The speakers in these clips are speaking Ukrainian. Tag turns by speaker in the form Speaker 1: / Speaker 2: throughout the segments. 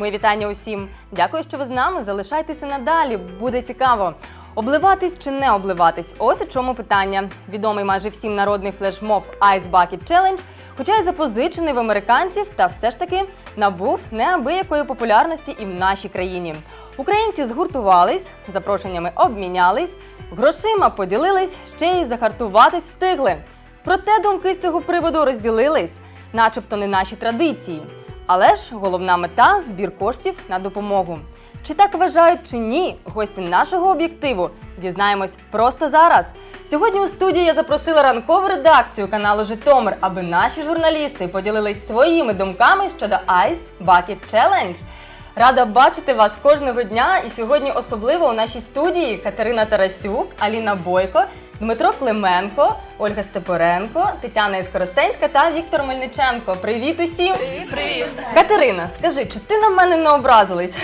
Speaker 1: Мої вітання усім. Дякую, що ви з нами. Залишайтеся надалі. Буде цікаво. Обливатись чи не обливатись? Ось у чому питання. Відомий майже всім народний флешмоб Ice Bucket Challenge, хоча й запозичений в американців, та все ж таки набув неабиякої популярності і в нашій країні. Українці згуртувались, запрошеннями обмінялись, грошима поділились, ще й захартуватись встигли. Проте думки з цього приводу розділились, начебто не наші традиції. Але ж головна мета збір коштів на допомогу. Чи так вважають чи ні, гості нашого об'єктиву дізнаємось просто зараз. Сьогодні у студії я запросила ранкову редакцію каналу Житомир, аби наші журналісти поділились своїми думками щодо Ice Bucket Challenge. Рада бачити вас кожного дня. І сьогодні особливо у нашій студії Катерина Тарасюк, Аліна Бойко, Дмитро Клименко, Ольга Степоренко, Тетяна Іскоростенська та Віктор Мельниченко. Привіт усім!
Speaker 2: Привіт!
Speaker 1: Катерина, скажи, чи ти на мене не образилась?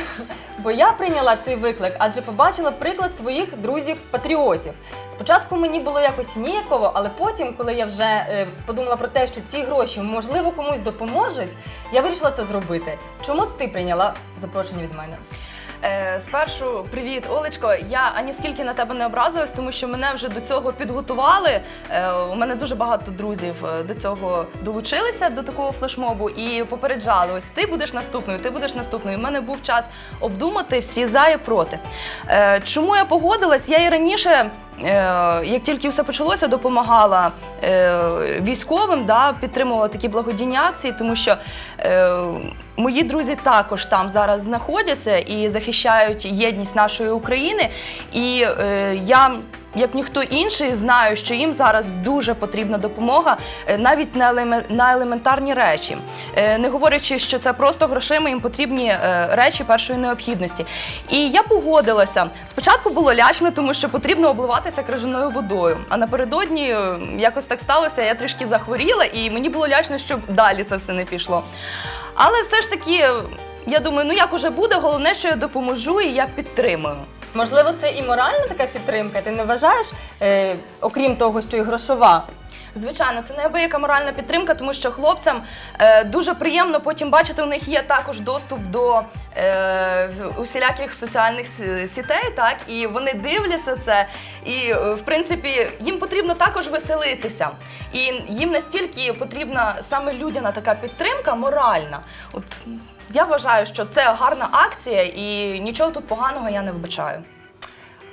Speaker 1: Бо я прийняла цей виклик, адже побачила приклад своїх друзів-патріотів. Спочатку мені було якось ніяково, але потім, коли я вже е, подумала про те, що ці гроші можливо комусь допоможуть, я вирішила це зробити. Чому ти прийняла запрошення від мене?
Speaker 2: Е, спершу привіт, Олечко. Я аніскільки на тебе не образилась, тому що мене вже до цього підготували. Е, у мене дуже багато друзів е, до цього долучилися до такого флешмобу і попереджали: ось ти будеш наступною, ти будеш наступною. У мене був час обдумати всі за і проти. Чому я погодилась? Я і раніше. Е, Як тільки все почалося, допомагала е, військовим, да, підтримувала такі благодійні акції, тому що е, мої друзі також там зараз знаходяться і захищають єдність нашої України. І я, як ніхто інший, знаю, що їм зараз дуже потрібна допомога е, навіть на, елеме- на елементарні речі. Е, не говорячи, що це просто грошима, їм потрібні е, речі першої необхідності. І я погодилася. Спочатку було лячно, тому що потрібно обливатися крижаною водою. А напередодні якось так сталося, я трішки захворіла, і мені було лячно, щоб далі це все не пішло. Але все ж таки, я думаю, ну як уже буде, головне, що я допоможу і я підтримую.
Speaker 1: Можливо, це і моральна така підтримка. Ти не вважаєш, е, окрім того, що і грошова?
Speaker 2: Звичайно, це неабияка моральна підтримка, тому що хлопцям е, дуже приємно потім бачити, у них є також доступ до е, усіляких соціальних сітей, так і вони дивляться це. І е, в принципі їм потрібно також веселитися. І їм настільки потрібна саме людяна така підтримка, моральна. От я вважаю, що це гарна акція, і нічого тут поганого я не вбачаю.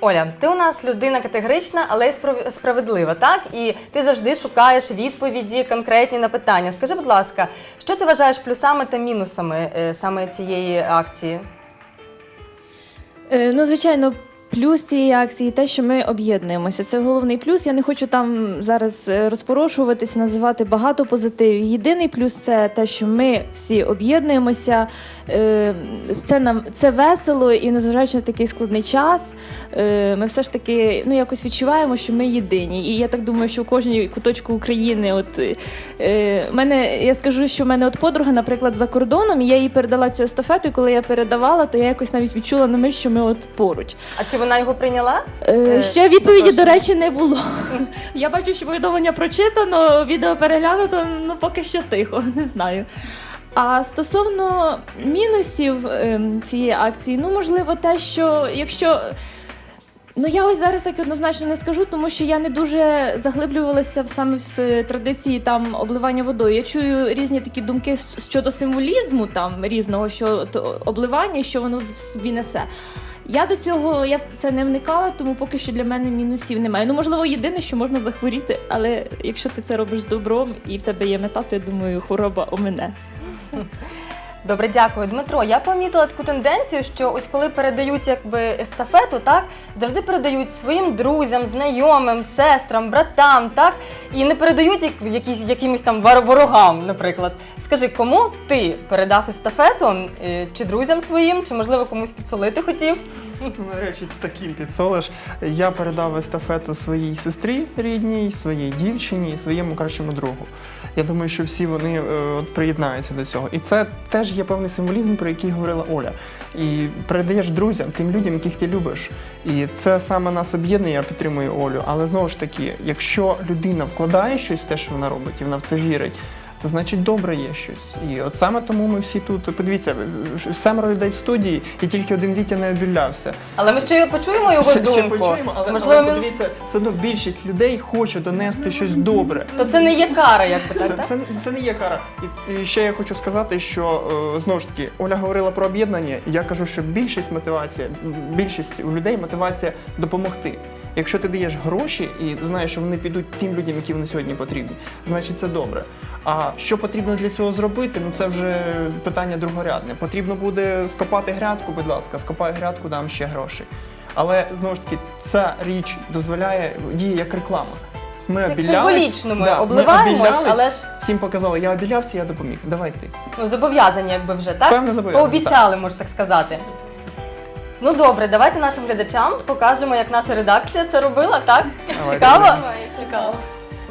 Speaker 1: Оля, ти у нас людина категорична, але й справ- справедлива, так? І ти завжди шукаєш відповіді конкретні на питання. Скажи, будь ласка, що ти вважаєш плюсами та мінусами е, саме цієї акції?
Speaker 3: Е, Ну, звичайно, плюс цієї акції те, що ми об'єднуємося. Це головний плюс. Я не хочу там зараз е, розпорошуватися, називати багато позитивів. Єдиний плюс це те, що ми всі об'єднуємося. Е, Це нам це весело, і незважаючи на такий складний час, е, ми все ж таки ну, якось відчуваємо, що ми єдині. І я так думаю, що в кожній куточку України, от мене, я скажу, що в мене от подруга, наприклад, за кордоном, і я їй передала цю естафету, і коли я передавала, то я якось навіть відчула на мить, що ми от поруч.
Speaker 1: А чи вона його прийняла?
Speaker 3: Е,
Speaker 1: Е,
Speaker 3: ще відповіді, до речі, не було. Я бачу, що повідомлення прочитано, відео переглянуто, ну поки що тихо, не знаю. А стосовно мінусів ем, цієї акції, ну можливо, те, що якщо. Ну, я ось зараз так однозначно не скажу, тому що я не дуже заглиблювалася в саме в е, традиції там обливання водою. Я чую різні такі думки щодо символізму там різного, що то обливання, що воно в собі несе. Я до цього я в це не вникала, тому поки що для мене мінусів немає. Ну можливо, єдине, що можна захворіти, але якщо ти це робиш з добром і в тебе є мета, то я думаю, хвороба омине.
Speaker 1: Добре, дякую, Дмитро. Я помітила таку тенденцію, що ось коли передають якби естафету, так завжди передають своїм друзям, знайомим, сестрам, братам, так і не передають якісь якимось там вор- ворогам, наприклад. Скажи, кому ти передав естафету? Е, Чи друзям своїм, чи можливо комусь підсолити хотів?
Speaker 4: Ну, речі, таким підсолиш. Я передав естафету своїй сестрі рідній, своїй дівчині і своєму кращому другу. Я думаю, що всі вони е, от, приєднаються до цього. І це теж є певний символізм, про який говорила Оля. І передаєш друзям, тим людям, яких ти любиш. І це саме нас об'єднує, я підтримую Олю. Але знову ж таки, якщо людина вкладає щось в те, що вона робить, і вона в це вірить. Це значить добре є щось. І от саме тому ми всі тут. Подивіться, семеро людей в студії, і тільки один Вітя не обілявся.
Speaker 1: Але ми ще почуємо його
Speaker 4: Ще,
Speaker 1: думку.
Speaker 4: ще почуємо, але,
Speaker 1: Можливо,
Speaker 4: але подивіться, все одно більшість людей хоче донести щось добре.
Speaker 1: то це не є кара, як би
Speaker 4: Це,
Speaker 1: так, так?
Speaker 4: це, це не є кара. І, і ще я хочу сказати, що е, знову ж таки Оля говорила про об'єднання. Я кажу, що більшість мотивація, більшість у людей мотивація допомогти. Якщо ти даєш гроші і знаєш, що вони підуть тим людям, які вони сьогодні потрібні, значить це добре. А що потрібно для цього зробити? Ну це вже питання другорядне. Потрібно буде скопати грядку, будь ласка, скопай грядку, дам ще грошей. Але знову ж таки, ця річ дозволяє діє як реклама. Ми
Speaker 1: Це
Speaker 4: обілялись-
Speaker 1: символічно ми
Speaker 4: Да,
Speaker 1: обливаємось,
Speaker 4: обілялись,
Speaker 1: але ж
Speaker 4: всім показали, я обілявся, я допоміг. Давай ти.
Speaker 1: ну, зобов'язані, якби вже, так?
Speaker 4: Певне зобов'язання,
Speaker 1: Пообіцяли, можна так сказати. Ну добре, давайте нашим глядачам покажемо, як наша редакція це робила, так?
Speaker 4: Давайте,
Speaker 1: Цікаво?
Speaker 4: давайте.
Speaker 1: Цікаво.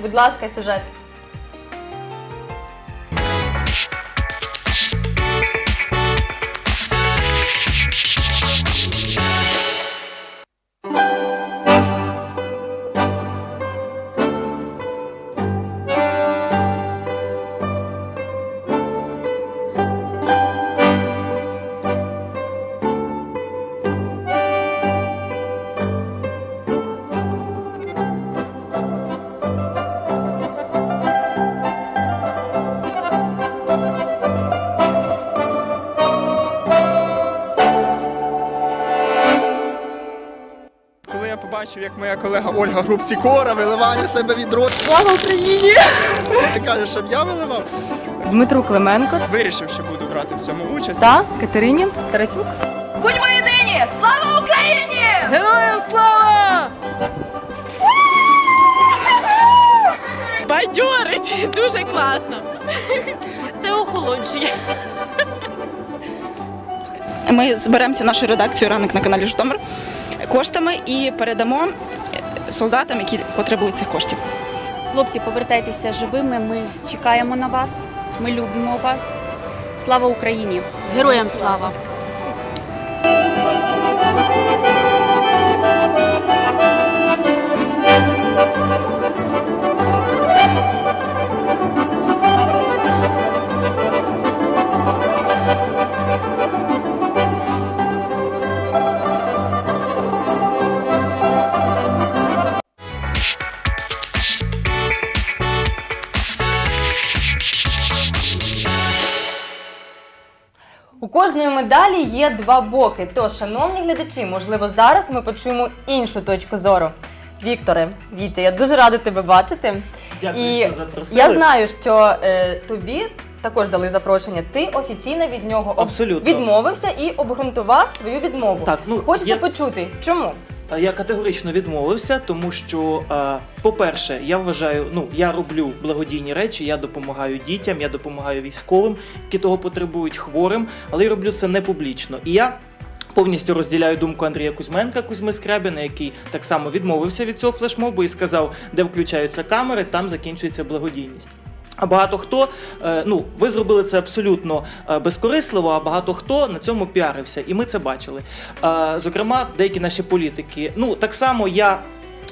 Speaker 1: Будь ласка, сюжет.
Speaker 5: Як моя колега Ольга Грубсікора виливає на себе відро,
Speaker 1: Слава Україні!
Speaker 5: ти кажеш, щоб я виливав,
Speaker 1: Дмитро Клименко
Speaker 5: вирішив, що буду брати в цьому участь.
Speaker 1: та Катерині Тарасюк.
Speaker 2: Будьмо єдині! Слава Україні!
Speaker 3: Героям слава!
Speaker 6: Бадьорить, дуже класно.
Speaker 3: Це охолоджує.
Speaker 7: Ми зберемося нашою редакцією ранок на каналі Житомир коштами і передамо солдатам, які потребують цих коштів.
Speaker 6: Хлопці, повертайтеся живими. Ми чекаємо на вас. Ми любимо вас. Слава Україні! Героям слава!
Speaker 1: У кожної медалі є два боки. Тож, шановні глядачі, можливо, зараз ми почуємо іншу точку зору. Вікторе, Вітя, я дуже рада тебе бачити.
Speaker 8: Дякую,
Speaker 1: І
Speaker 8: що запросили.
Speaker 1: Я знаю, що е, тобі також дали запрошення. Ти офіційно від нього об-
Speaker 8: Абсолютно.
Speaker 1: відмовився і обґрунтував свою відмову.
Speaker 8: Так, ну,
Speaker 1: Хочеться
Speaker 8: я-
Speaker 1: почути, чому?
Speaker 8: Е, Я категорично відмовився, тому що, е, по-перше, я вважаю, ну я роблю благодійні речі, я допомагаю дітям, я допомагаю військовим, які того потребують хворим, але я роблю це не публічно. І я. Повністю розділяю думку Андрія Кузьменка, Кузьми Скрябіна, який так само відмовився від цього флешмобу і сказав, де включаються камери, там закінчується благодійність. А багато хто, е, ну ви зробили це абсолютно е, безкорисливо, а багато хто на цьому піарився, і ми це бачили. Е, Зокрема, деякі наші політики. Ну так само я.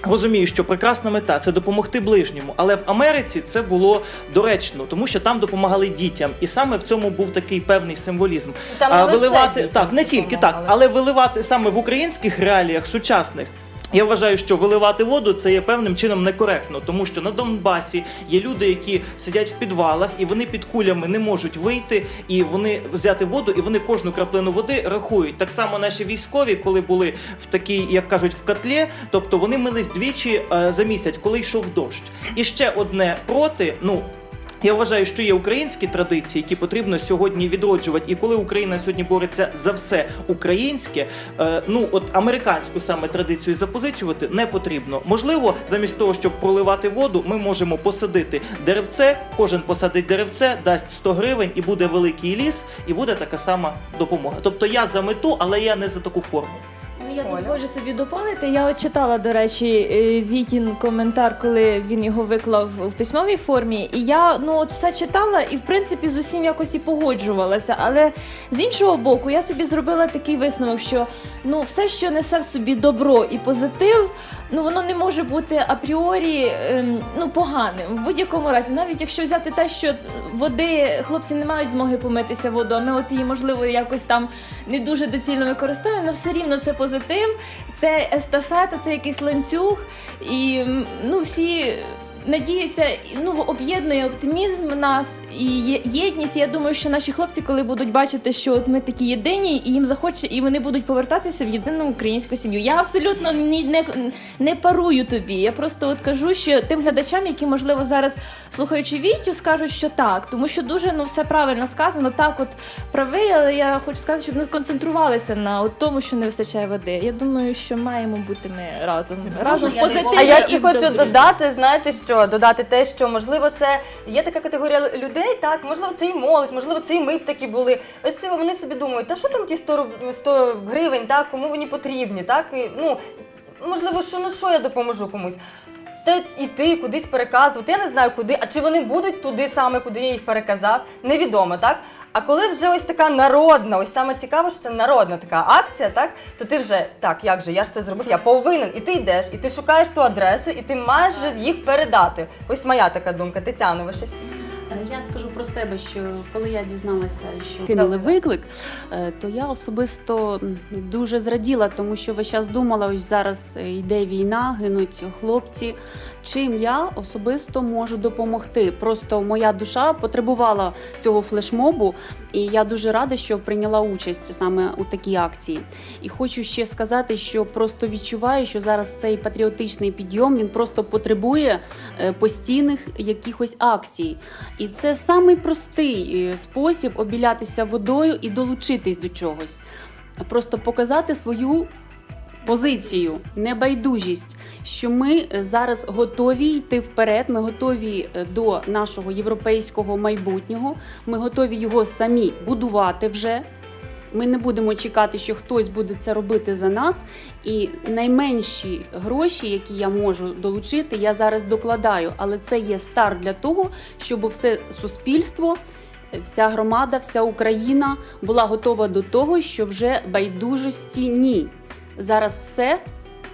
Speaker 8: Розумію, що прекрасна мета це допомогти ближньому, але в Америці це було доречно, тому що там допомагали дітям, і саме в цьому був такий певний символізм.
Speaker 1: Там не лише
Speaker 8: виливати
Speaker 1: дітям
Speaker 8: так, не тільки так, але виливати саме в українських реаліях сучасних. Я вважаю, що виливати воду це є певним чином некоректно, тому що на Донбасі є люди, які сидять в підвалах, і вони під кулями не можуть вийти, і вони взяти воду, і вони кожну краплину води рахують. Так само наші військові, коли були в такій, як кажуть, в котлі, тобто вони мились двічі е, за місяць, коли йшов дощ. І ще одне проти, ну. Я вважаю, що є українські традиції, які потрібно сьогодні відроджувати. І коли Україна сьогодні бореться за все українське, е, ну от американську саме традицію запозичувати не потрібно. Можливо, замість того, щоб проливати воду, ми можемо посадити деревце. Кожен посадить деревце, дасть 100 гривень, і буде великий ліс, і буде така сама допомога. Тобто я за мету, але я не за таку форму.
Speaker 3: Ну, я дозволю собі доповнити. Я от читала, до речі, е, Вітін коментар, коли він його виклав в письмовій формі. І я ну от все читала і в принципі з усім якось і погоджувалася. Але з іншого боку, я собі зробила такий висновок, що ну все, що несе в собі добро і позитив, ну воно не може бути апріорі ем, ну поганим в будь-якому разі. Навіть якщо взяти те, що води хлопці не мають змоги помитися водою, а ми от її можливо якось там не дуже доцільно використовуємо, але все рівно це позитив, це естафета, це якийсь ланцюг, і ну всі. Надіються, ну об'єднує оптимізм нас і є- єдність. Я думаю, що наші хлопці, коли будуть бачити, що от ми такі єдині, і їм захоче, і вони будуть повертатися в єдину українську сім'ю. Я абсолютно ні, не, не парую тобі. Я просто от кажу, що тим глядачам, які можливо зараз слухаючи Вітю, скажуть, що так, тому що дуже ну все правильно сказано. Так, от правий, але я хочу сказати, щоб не сконцентрувалися на от тому, що не вистачає води. Я думаю, що маємо бути ми разом. Разом позитиві.
Speaker 1: А я
Speaker 3: і
Speaker 1: хочу
Speaker 3: добрі.
Speaker 1: додати, знаєте що? Додати те, що можливо це є така категорія людей, так можливо, це і молодь, можливо, це і ми б такі були. Ось вони собі думають, та що там ті 100, руб- 100 гривень, так кому вони потрібні, так і ну можливо, що ну що я допоможу комусь. Та іти кудись переказувати, я не знаю куди, а чи вони будуть туди саме, куди я їх переказав, невідомо, так? А коли вже ось така народна, ось саме цікаво, що це народна така акція, так то ти вже так, як же я ж це зробив, я повинен. І ти йдеш, і ти шукаєш ту адресу, і ти маєш вже їх передати. Ось моя така думка. Тетяно, ви щось
Speaker 6: Я скажу про себе, що коли я дізналася, що кинули виклик, е, то я особисто дуже зраділа, тому що весь час думала, ось зараз е, йде війна, гинуть хлопці. Чим я особисто можу допомогти? Просто моя душа потребувала цього флешмобу, і я дуже рада, що прийняла участь саме у такій акції. І хочу ще сказати, що просто відчуваю, що зараз цей патріотичний підйом він просто потребує е, постійних якихось акцій. І це самий простий е, спосіб обілятися водою і долучитись до чогось. Просто показати свою позицію, небайдужість, що ми е, зараз готові йти вперед, ми готові е, до нашого європейського майбутнього, ми готові його самі будувати вже. Ми не будемо чекати, що хтось буде це робити за нас. І найменші гроші, які я можу долучити, я зараз докладаю. Але це є старт для того, щоб все суспільство, вся громада, вся Україна була готова до того, що вже байдужості ні. Зараз все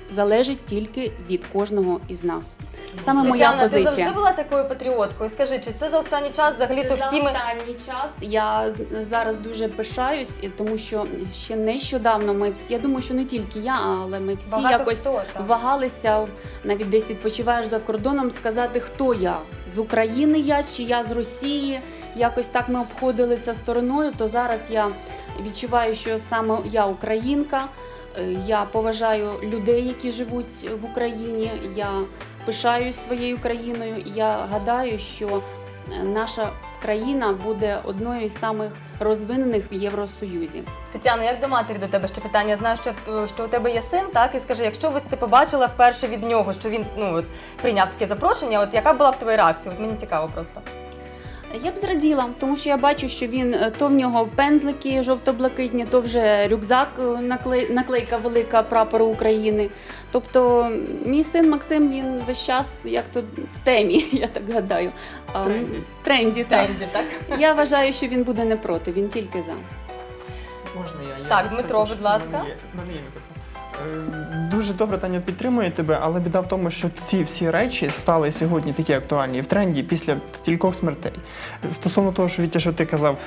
Speaker 6: залежить тільки від кожного із нас. Саме моя
Speaker 1: Тетяна, ти
Speaker 6: позиція.
Speaker 1: завжди була такою патріоткою. Скажи, чи це за останній час взагалі то
Speaker 6: Це
Speaker 1: всі
Speaker 6: за
Speaker 1: ми
Speaker 6: останній час я зараз дуже пишаюсь, тому що ще нещодавно ми всі, я думаю, що не тільки я, але ми всі
Speaker 1: Багато
Speaker 6: якось
Speaker 1: хто, так.
Speaker 6: вагалися, навіть десь відпочиваєш за кордоном, сказати, хто я з України я чи я з Росії. Якось так ми обходили це стороною. То зараз я відчуваю, що саме я українка. Е, Я поважаю людей, які живуть в Україні. Я пишаюсь своєю країною. Я гадаю, що е, наша країна буде одною із самих розвинених в Євросоюзі.
Speaker 1: Тетяно, як до матері до тебе ще питання? Я знаю, що, що у тебе є син, так? І скажи, якщо ви ти побачила вперше від нього, що він ну от прийняв таке запрошення, от яка була б твоя реакція? От мені цікаво просто.
Speaker 6: Я б зраділа, тому що я бачу, що він е, то в нього пензлики жовто-блакитні, то вже рюкзак, е, наклей- наклейка велика прапору України. Тобто, мій син Максим він весь час як то в темі, я так гадаю. А,
Speaker 4: Тренді.
Speaker 6: В тренді, так.
Speaker 1: Тренді, так?
Speaker 6: Я вважаю, що він буде не проти, він тільки за.
Speaker 4: Можна я? я
Speaker 1: Так, Дмитро,
Speaker 4: також-
Speaker 1: будь ласка.
Speaker 4: в мене є- Дуже добре Таня підтримує тебе, але біда в тому, що ці всі речі стали сьогодні такі актуальні в тренді після стількох смертей. Стосовно того, що Вітя, що ти казав.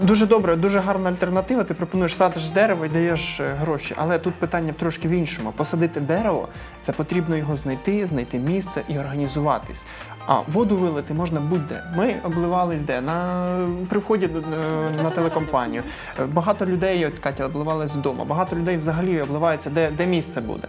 Speaker 4: Дуже добре, дуже гарна альтернатива. Ти пропонуєш садиш дерево і даєш е, гроші. Але тут питання трошки в іншому. Посадити дерево це потрібно його знайти, знайти місце і організуватись. А воду вилити можна будь-де. Ми обливались де на при вході до- е, на телекомпанію. Е, Багато людей, от Катя, обливались вдома. Багато людей взагалі обливаються, де, де місце буде.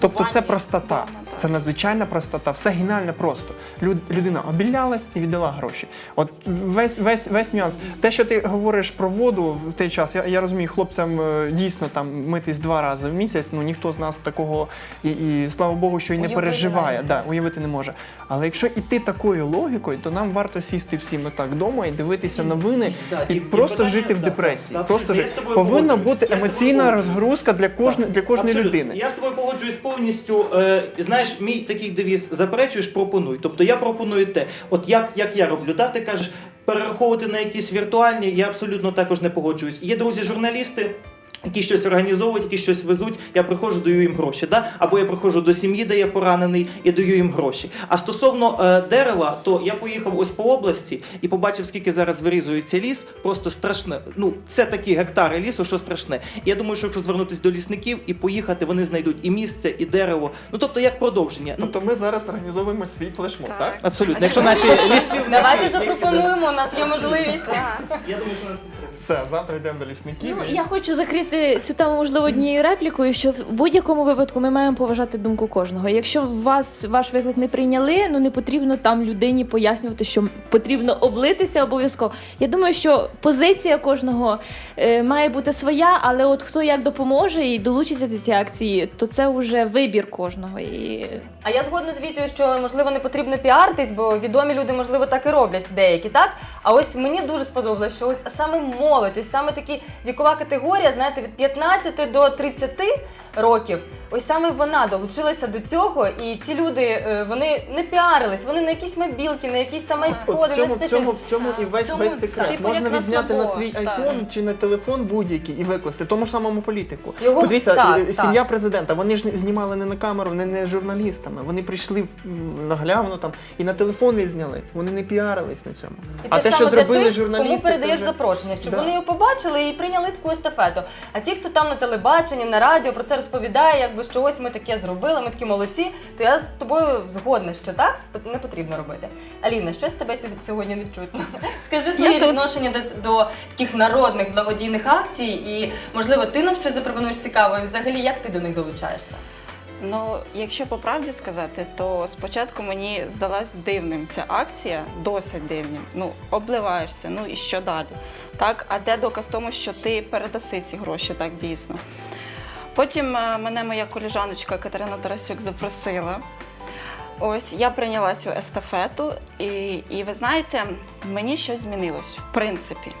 Speaker 4: Тобто це простота, це надзвичайна простота, все геніально просто. Люд- людина обілялась і віддала гроші. От весь весь весь нюанс. Те, що ти говориш про воду в той час, я, я розумію, хлопцям е, дійсно там митись два рази в місяць. Ну ніхто з нас такого і, і слава Богу, що і не
Speaker 1: Уявити
Speaker 4: переживає. Да, уявити не може. Але якщо і йти такою логікою, то нам варто сісти всім так вдома і дивитися новини
Speaker 8: Да,
Speaker 4: і
Speaker 8: і-
Speaker 4: просто
Speaker 8: питання-
Speaker 4: жити в депресії.
Speaker 8: да,
Speaker 4: Просто жити. повинна бути
Speaker 8: Я
Speaker 4: емоційна розгрузка для кожної для кожної
Speaker 8: Абсолютно.
Speaker 4: людини.
Speaker 8: Я з тобою погоджуюсь повністю. Е, знаєш, мій такий девіз заперечуєш, пропонуй. Тобто я пропоную те, от як, як я роблю, да, ти кажеш, перераховувати на якісь віртуальні, я абсолютно також не погоджуюсь. Є друзі журналісти. Які щось організовують, які щось везуть, я приходжу, даю їм гроші. Да? Або я приходжу до сім'ї, де я поранений, і даю їм гроші. А стосовно е, дерева, то я поїхав ось по області і побачив, скільки зараз вирізується ліс. Просто страшне. Ну, це такі гектари лісу, що страшне. І я думаю, що якщо звернутися до лісників і поїхати, вони знайдуть і місце, і дерево. Ну тобто як продовження.
Speaker 4: Тобто ми зараз організовуємо свій флешмоб, так?
Speaker 8: абсолютно. Якщо наші лісівники...
Speaker 1: Давайте запропонуємо, у нас є можливість.
Speaker 8: Я думаю, що нас.
Speaker 4: Все, завтра йдемо до лісників.
Speaker 3: Ну, я хочу закрити цю тему, можливо, однією реплікою, що в будь-якому випадку ми маємо поважати думку кожного. Якщо вас ваш виклик не прийняли, ну не потрібно там людині пояснювати, що потрібно облитися обов'язково. Я думаю, що позиція кожного е, має бути своя, але от хто як допоможе і долучиться до цієї акції, то це вже вибір кожного. І
Speaker 1: А я згодна з Вітєю, що можливо не потрібно піаритись, бо відомі люди, можливо, так і роблять деякі, так? А ось мені дуже сподобалось, що ось саме молодь, ось саме такі вікова категорія, знаєте, від 15 до 30 років. Ось саме вона долучилася до цього, і ці люди е, вони не піарились, вони на якісь мобілки, на якісь там айподи,
Speaker 4: в цьому, в цьому, в цьому і весь,
Speaker 2: цьому,
Speaker 4: весь секрет.
Speaker 2: типу,
Speaker 4: Можна
Speaker 2: на
Speaker 4: відзняти на свій айфон чи на телефон будь-який і викласти тому ж самому політику.
Speaker 1: Його-
Speaker 4: Подивіться,
Speaker 1: так, так.
Speaker 4: сім'я президента, вони ж не- знімали не на камеру, не, не журналістами. Вони прийшли в- наглявно там і на телефон відзняли. Вони не піарились на цьому.
Speaker 1: І
Speaker 4: а те, що зробили
Speaker 1: тих,
Speaker 4: журналісти,
Speaker 1: кому передаєш
Speaker 4: вже...
Speaker 1: запрошення, щоб
Speaker 4: Да.
Speaker 1: вони його побачили і прийняли таку естафету. А ті, хто там на телебаченні, на радіо про це розповідає, якби що ось ми таке зробили, ми такі молодці, то я з тобою згодна, що так не потрібно робити. Аліна, щось тебе сьогодні- не чутно. Скажи своє відношення до, до таких народних благодійних акцій, і можливо ти нам щось запропонуєш цікаве. І взагалі, як ти до них долучаєшся?
Speaker 7: Ну, якщо по правді сказати, то спочатку мені здалась дивним ця акція, досить дивним. Ну, обливаєшся, ну і що далі? Так, а де доказ тому, що ти передаси ці гроші, так дійсно. Потім е, мене моя коліжаночка Катерина Тарасюк запросила. Ось я прийняла цю естафету, і, і ви знаєте, мені щось змінилось, в принципі.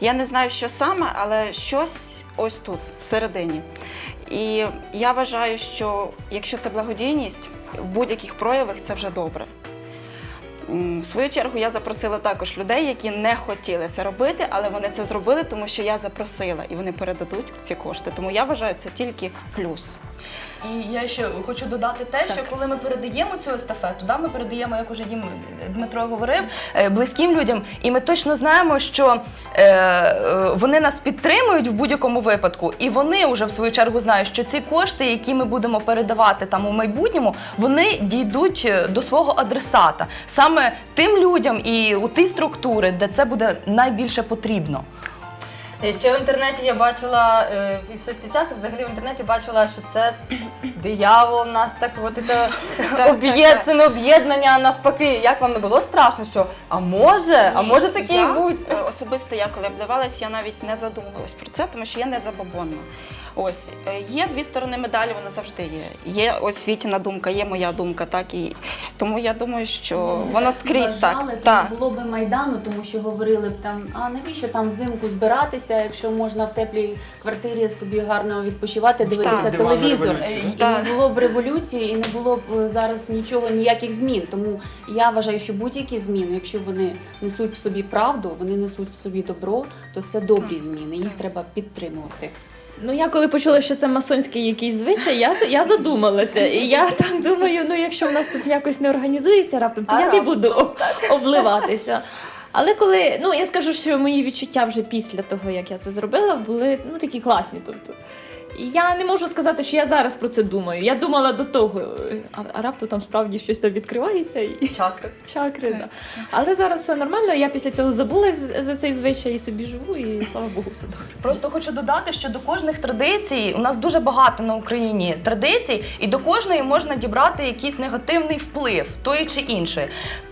Speaker 7: Я не знаю, що саме, але щось ось тут, всередині. І я вважаю, що якщо це благодійність, в будь-яких проявах це вже добре. В свою чергу я запросила також людей, які не хотіли це робити, але вони це зробили, тому що я запросила і вони передадуть ці кошти. Тому я вважаю це тільки плюс.
Speaker 2: І я ще хочу додати те, що коли ми передаємо цю естафету, да, ми передаємо, як уже Дім Дмитро говорив, е, близьким людям, і ми точно знаємо, що е, е, вони нас підтримують в будь-якому випадку, і вони вже в свою чергу знають, що ці кошти, які ми будемо передавати там у майбутньому, вони дійдуть е, до свого адресата, саме тим людям і у ті структури, де це буде найбільше потрібно.
Speaker 1: Е, Ще в інтернеті я бачила е, і в соцсетях, і взагалі в інтернеті бачила, що це диявол нас так от це об'єд, це не об'єднання, а навпаки. Як вам не було страшно, що а може, а
Speaker 7: Ні,
Speaker 1: може таке і
Speaker 7: я,
Speaker 1: бути?
Speaker 7: е, Особисто я коли обливалась, я навіть не задумувалась про це, тому що я не забобонна. Ось е, є дві сторони медалі, воно завжди є. Є ось Вітіна думка, є моя думка, так і тому я думаю, що воно скрізь так.
Speaker 6: Вважали, то
Speaker 7: так.
Speaker 6: не було би майдану, тому що говорили б там, а навіщо там взимку збиратися, якщо можна в теплій квартирі собі гарно відпочивати, дивитися
Speaker 4: Так. Диванна
Speaker 6: телевізор.
Speaker 4: революція.
Speaker 6: І
Speaker 7: Так.
Speaker 6: Не було б революції, і не було б е, зараз нічого, ніяких змін. Тому я вважаю, що будь-які зміни, якщо вони несуть в собі правду, вони несуть в собі добро, то це добрі зміни. Їх треба підтримувати.
Speaker 3: Ну я коли почула, що це масонський якийсь звичай, я, я задумалася. І я так думаю, ну якщо в нас тут якось не організується раптом, то
Speaker 1: А
Speaker 3: я не буду обливатися. Але коли, ну я скажу, що мої відчуття вже після того, як я це зробила, були ну такі класні. Тобто. І я не можу сказати, що я зараз про це думаю. Я думала до того, а, а раптом там справді щось там відкривається і
Speaker 1: Чакри.
Speaker 3: чакри. Да. Але зараз все нормально. Я після цього забула за цей звичай і собі живу, і слава Богу, все добре.
Speaker 2: Просто хочу додати, що до кожних традицій у нас дуже багато на Україні традицій, і до кожної можна дібрати якийсь негативний вплив тої чи іншої.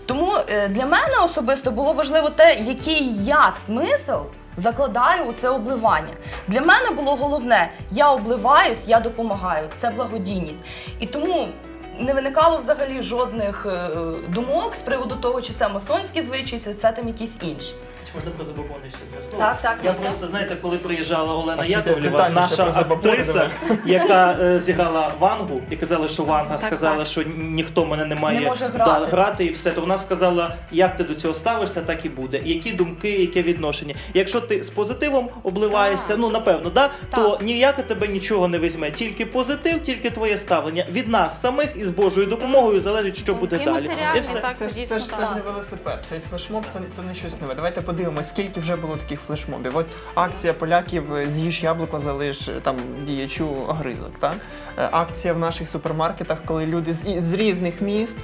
Speaker 2: Тому е, для мене особисто було важливо те, який я смисл закладаю у це обливання. Для мене було головне: я обливаюсь, я допомагаю. Це благодійність. І тому не виникало взагалі жодних е, думок з приводу того, чи це масонські звичаї, чи це там якісь інші.
Speaker 8: Можна про забобони ще слова?
Speaker 1: Так, так,
Speaker 8: Я
Speaker 1: Вітя.
Speaker 8: просто знаєте, коли приїжджала Олена Яковлєва, наша
Speaker 4: про забобони
Speaker 8: актриса, яка е, зіграла Вангу, і казала, що Ванга сказала, що ніхто мене не має
Speaker 2: Не може грати.
Speaker 8: да, грати, і все. То вона сказала, як ти до цього ставишся, так і буде. Які думки, яке відношення. Якщо ти з позитивом обливаєшся, ну напевно, да, то ніяке тебе нічого не візьме. Тільки позитив, тільки твоє ставлення. Від нас самих і з Божою допомогою залежить, що буде
Speaker 3: Думки
Speaker 8: далі.
Speaker 3: матеріальні,
Speaker 8: І все.
Speaker 3: так,
Speaker 4: Це,
Speaker 3: це
Speaker 4: ж- це,
Speaker 3: дійсно
Speaker 4: ж, це ж
Speaker 2: так.
Speaker 4: не велосипед, цей флешмоб це, це не щось нове. Давайте подивимося, скільки вже було таких флешмобів. От акція поляків е, з'їж яблуко, залиш е, там діячу огризок. Так? Е, Акція в наших супермаркетах, коли люди з, з різних міст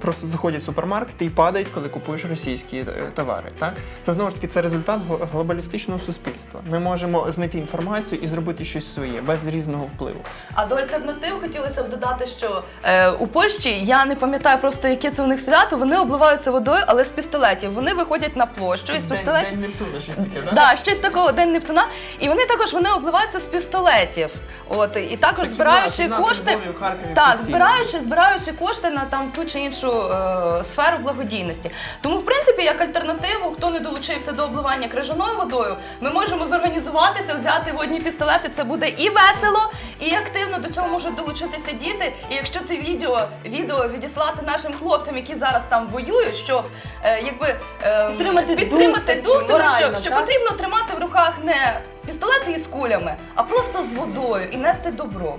Speaker 4: просто заходять в супермаркети і падають, коли купуєш російські товари. Так? Це знову ж таки це результат глобалістичного суспільства. Ми можемо знайти інформацію і зробити щось своє без різного впливу.
Speaker 2: А до альтернатив хотілося б додати, що е, у Польщі я не пам'ятаю просто, яке це у них свято. Вони обливаються водою, але з пістолетів. Вони виходять на площу і пістолетів.
Speaker 4: день Нептуна, щось таке, так?
Speaker 2: Да, щось такого день Нептуна. І вони також вони обливаються з пістолетів. От і також
Speaker 4: Так і в
Speaker 2: збираючи
Speaker 4: нас, і нас
Speaker 2: кошти.
Speaker 4: в Харкові
Speaker 2: Так,
Speaker 4: постійно.
Speaker 2: збираючи, збираючи кошти на там ту чи іншу е, сферу благодійності. Тому, в принципі, як альтернативу, хто не долучився до обливання крижаною водою, ми можемо зорганізуватися, взяти водні пістолети. Це буде і весело, і активно до цього можуть долучитися діти. І якщо це відео, відео відіслати нашим хлопцям, які зараз там воюють, щоб е, якби е,
Speaker 1: Підтримати
Speaker 2: підтримати дух, тому що,
Speaker 1: морально,
Speaker 2: що
Speaker 1: так?
Speaker 2: потрібно тримати в руках не пістолети із кулями, а просто з водою і нести добро.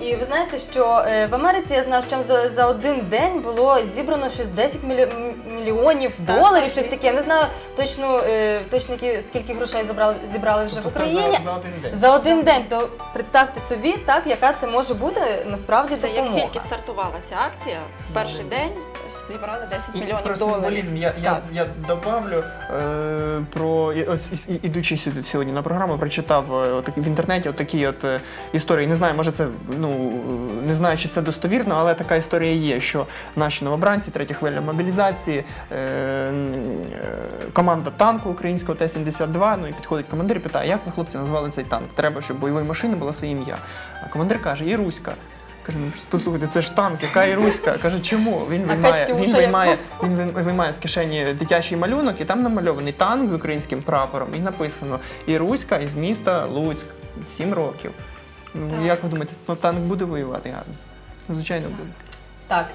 Speaker 1: І ви знаєте, що е, в Америці я знаю, що за, за один день було зібрано щось 10 мілі, мільйонів
Speaker 2: Так,
Speaker 1: доларів,
Speaker 2: так,
Speaker 1: щось таке. Я не знаю точно, е, точно які- скільки грошей забрали, зібрали вже в
Speaker 4: Тобто це
Speaker 1: Україні.
Speaker 4: за, за один день.
Speaker 1: За один день, то представте собі, так, яка це може бути насправді
Speaker 7: Це як
Speaker 1: допомога.
Speaker 7: тільки стартувала ця акція, в перший день зібрали 10
Speaker 4: І
Speaker 7: мільйонів
Speaker 4: про
Speaker 7: доларів.
Speaker 4: символізм я, я,
Speaker 7: Так.
Speaker 4: я добавлю е, про і- ось і- і- ідучи сюди сьогодні на програму, прочитав е, отак- в інтернеті такі от е, історії. Не знаю, може це ну е, не знаю, чи це достовірно, але така історія є, що наші новобранці, третя хвиля мобілізації, е, м, е, команда танку українського Т-72. Ну і підходить командир і питає, як ви хлопці назвали цей танк? Треба, щоб бойової машини було своє ім'я. А командир каже, Іруська. Каже, ну послухайте, це ж танк, яка Іруська? Каже, чому? Він виймає, він виймає, він виймає з кишені дитячий малюнок, і там намальований танк з українським прапором, і написано Іруська із міста Луцьк, 7 років. Ну, як ви думаєте, ну, танк буде воювати гарно? Ну, звичайно, буде.
Speaker 1: Так.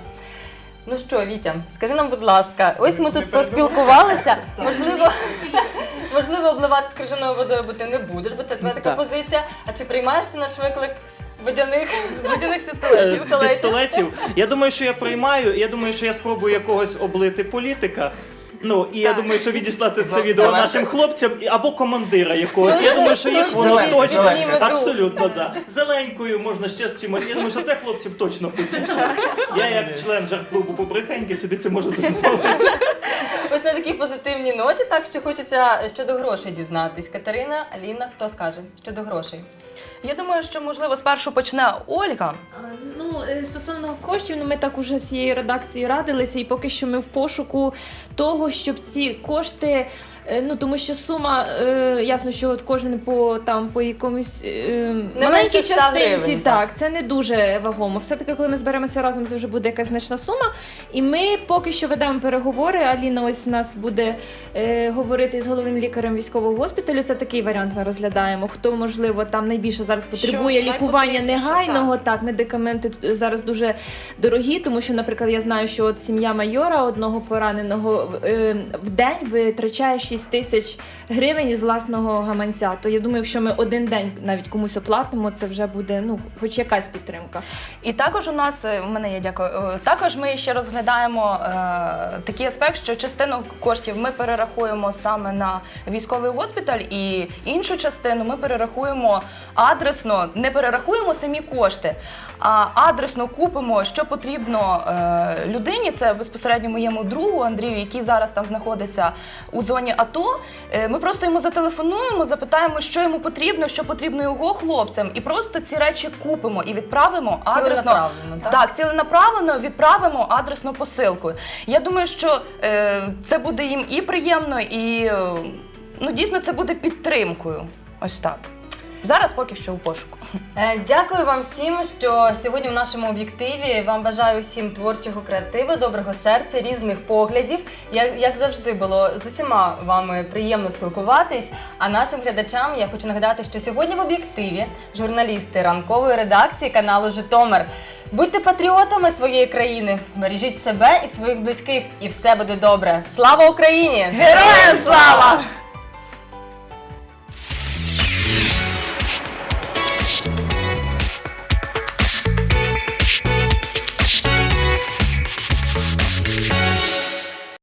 Speaker 1: Ну що, Вітя, скажи нам, будь ласка, ось ми тут поспілкувалися. Можливо, можливо, обливати крижаною водою, бо ти не будеш, бо це твоя така
Speaker 8: Так.
Speaker 1: позиція. А чи приймаєш ти наш виклик з водяних
Speaker 2: Водяних
Speaker 8: Е,
Speaker 2: пістолетів.
Speaker 8: пістолетів. Я думаю, що я приймаю. Я думаю, що я спробую якогось облити політика. Ну і я думаю, що відіслати це відео
Speaker 4: Зеленка.
Speaker 8: нашим хлопцям і- або командира якогось. Я думаю, що їх воно
Speaker 4: Зеленка,
Speaker 8: точно абсолютно да. Зеленькою можна ще з чимось. Я думаю, що це хлопців точно потішить. Я як член жарт-клубу побрехеньки собі це можу дозволити.
Speaker 1: Ось на такій позитивній ноті, так що хочеться щодо грошей дізнатись. Катерина, Аліна, хто скаже щодо грошей?
Speaker 2: Я думаю, що можливо спершу почне Ольга.
Speaker 3: Ну, е, стосовно коштів, ну ми так уже всією редакцією радилися, і поки що ми в пошуку того, щоб ці кошти, е, ну тому що сума, е, ясно, що от кожен по там по якомусь е, маленькій
Speaker 1: менше 100
Speaker 3: частинці,
Speaker 1: гривень,
Speaker 3: так, це не дуже вагомо. Все-таки, коли ми зберемося разом, це вже буде якась значна сума. І ми поки що ведемо переговори. Аліна, ось у нас буде е, говорити з головним лікарем військового госпіталю. Це такий варіант ми розглядаємо. Хто можливо там найбільше зараз потребує
Speaker 7: Що
Speaker 3: лікування негайного. Так, медикаменти зараз дуже дорогі, тому що, наприклад, я знаю, що от сім'я майора одного пораненого в- е, день витрачає 6 тисяч гривень із власного гаманця. То я думаю, якщо ми один день навіть комусь оплатимо, це вже буде ну, хоч якась підтримка.
Speaker 2: І також у нас е, в мене є дякую. е, Також ми ще розглядаємо е, такий аспект, що частину коштів ми перерахуємо саме на військовий госпіталь, і іншу частину ми перерахуємо адресно, не перерахуємо самі кошти, а адресно купимо, що потрібно е, людині. Це безпосередньо моєму другу Андрію, який зараз там знаходиться у зоні АТО. Е, Ми просто йому зателефонуємо, запитаємо, що йому потрібно, що потрібно його хлопцям, і просто ці речі купимо і відправимо адресно.
Speaker 1: Ціленаправленно, так?
Speaker 2: Так, ціленаправлено відправимо адресно посилкою. Я думаю, що е, це буде їм і приємно, і е, ну дійсно це буде підтримкою. Ось так. Зараз поки що у пошуку.
Speaker 1: Е, Дякую вам всім, що сьогодні в нашому об'єктиві вам бажаю всім творчого креативу, доброго серця, різних поглядів. Як, як завжди було з усіма вами приємно спілкуватись. А нашим глядачам я хочу нагадати, що сьогодні в об'єктиві журналісти ранкової редакції каналу Житомир. Будьте патріотами своєї країни, бережіть себе і своїх близьких, і все буде добре. Слава Україні!
Speaker 2: Героям слава!